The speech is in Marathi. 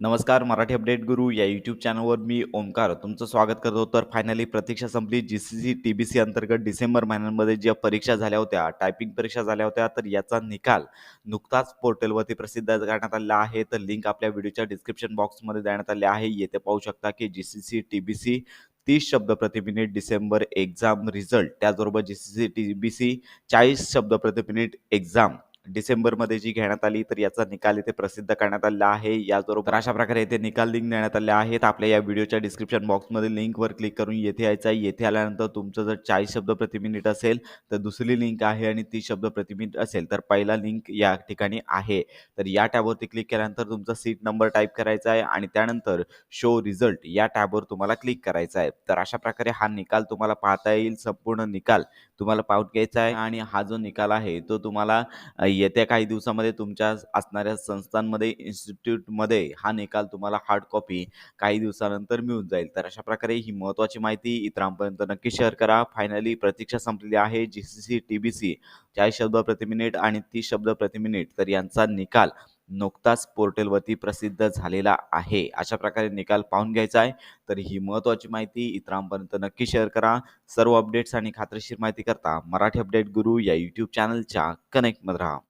नमस्कार मराठी अपडेट गुरु या यूट्यूब चॅनलवर मी ओमकार तुमचं स्वागत करतो. तर फायनली प्रतीक्षा संपली. G C C T B C अंतर्गत डिसेंबर महिन्यांमध्ये ज्या परीक्षा झाल्या होत्या टायपिंग परीक्षा झाल्या होत्या तर याचा निकाल नुकताच पोर्टलवरती प्रसिद्ध करण्यात आलेला आहे. तर लिंक आपल्या व्हिडिओच्या डिस्क्रिप्शन बॉक्समध्ये देण्यात आले आहे. येथे पाहू शकता की G C C T B C तीस शब्द प्रति मिनिट डिसेंबर एक्झाम रिझल्ट त्याचबरोबर G C C T B C चाळीस शब्द प्रति मिनिट एक्झाम डिसेंबरमध्ये जी घेण्यात आली तर याचा निकाल इथे प्रसिद्ध करण्यात आलेला आहे. याचबरोबर अशा प्रकारे इथे निकाल लिंक देण्यात आले आहेत आपल्या या व्हिडिओच्या डिस्क्रिप्शन बॉक्समध्ये लिंकवर क्लिक करून येथे यायचं आहे. येथे आल्यानंतर तुमचं जर चाळीस शब्द प्रति मिनिट असेल तर दुसरी लिंक आहे आणि तीस शब्द प्रति मिनिट असेल तर पहिला लिंक या ठिकाणी आहे. तर या टॅबवरती क्लिक केल्यानंतर तुमचा सीट नंबर टाईप करायचा आहे आणि त्यानंतर शो रिझल्ट या टॅबवर तुम्हाला क्लिक करायचा आहे. तर अशा प्रकारे हा निकाल तुम्हाला पाहता येईल. संपूर्ण निकाल तुम्हाला पाहून घ्यायचा आहे आणि हा जो निकाल आहे तो तुम्हाला येत्या काही दिवसामध्ये तुमच्या असणाऱ्या संस्थांमध्ये इन्स्टिट्यूटमध्ये हा निकाल तुम्हाला हार्ड कॉपी काही दिवसानंतर मिळून जाईल. तर अशा प्रकारे ही महत्त्वाची माहिती इतरांपर्यंत नक्की शेअर करा. फायनली प्रतीक्षा संपलेली आहे. G C C T B C चाळीस शब्द प्रति मिनिट आणि तीस शब्द प्रति मिनिट तर यांचा निकाल नुकताच पोर्टलवरती प्रसिद्ध झालेला आहे. अशा प्रकारे निकाल पाहून घ्यायचा आहे. तर ही महत्त्वाची माहिती इतरांपर्यंत नक्की शेअर करा. सर्व अपडेट्स आणि खात्रीशीर माहिती करता मराठी अपडेट गुरु या यूट्यूब चॅनलच्या कनेक्टमध्ये राहा.